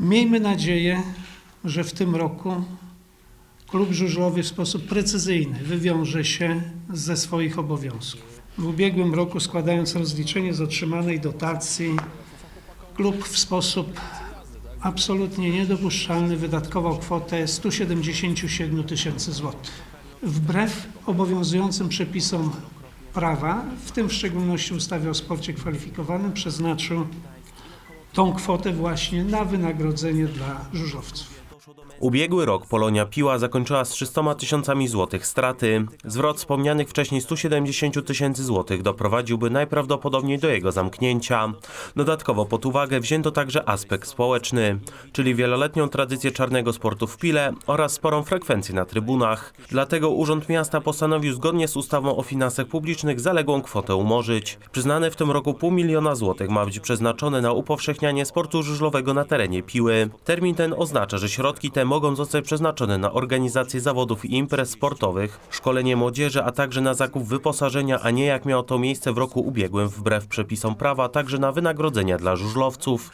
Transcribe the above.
Miejmy nadzieję, że w tym roku klub żużlowy w sposób precyzyjny wywiąże się ze swoich obowiązków. W ubiegłym roku składając rozliczenie z otrzymanej dotacji, klub w sposób absolutnie niedopuszczalny wydatkował kwotę 177 tysięcy złotych. Wbrew obowiązującym przepisom prawa, w tym w szczególności ustawy o sporcie kwalifikowanym, przeznaczył tą kwotę właśnie na wynagrodzenie dla żużlowców. Ubiegły rok Polonia Piła zakończyła z 300 tysiącami złotych straty. Zwrot wspomnianych wcześniej 170 tysięcy złotych doprowadziłby najprawdopodobniej do jego zamknięcia. Dodatkowo pod uwagę wzięto także aspekt społeczny, czyli wieloletnią tradycję czarnego sportu w Pile oraz sporą frekwencję na trybunach. Dlatego Urząd Miasta postanowił zgodnie z ustawą o finansach publicznych zaległą kwotę umorzyć. Przyznane w tym roku pół miliona złotych ma być przeznaczone na upowszechnianie sportu żużlowego na terenie Piły. Termin ten oznacza, że środki te mogą zostać przeznaczone na organizację zawodów i imprez sportowych, szkolenie młodzieży, a także na zakup wyposażenia, a nie jak miało to miejsce w roku ubiegłym wbrew przepisom prawa, także na wynagrodzenia dla żużlowców.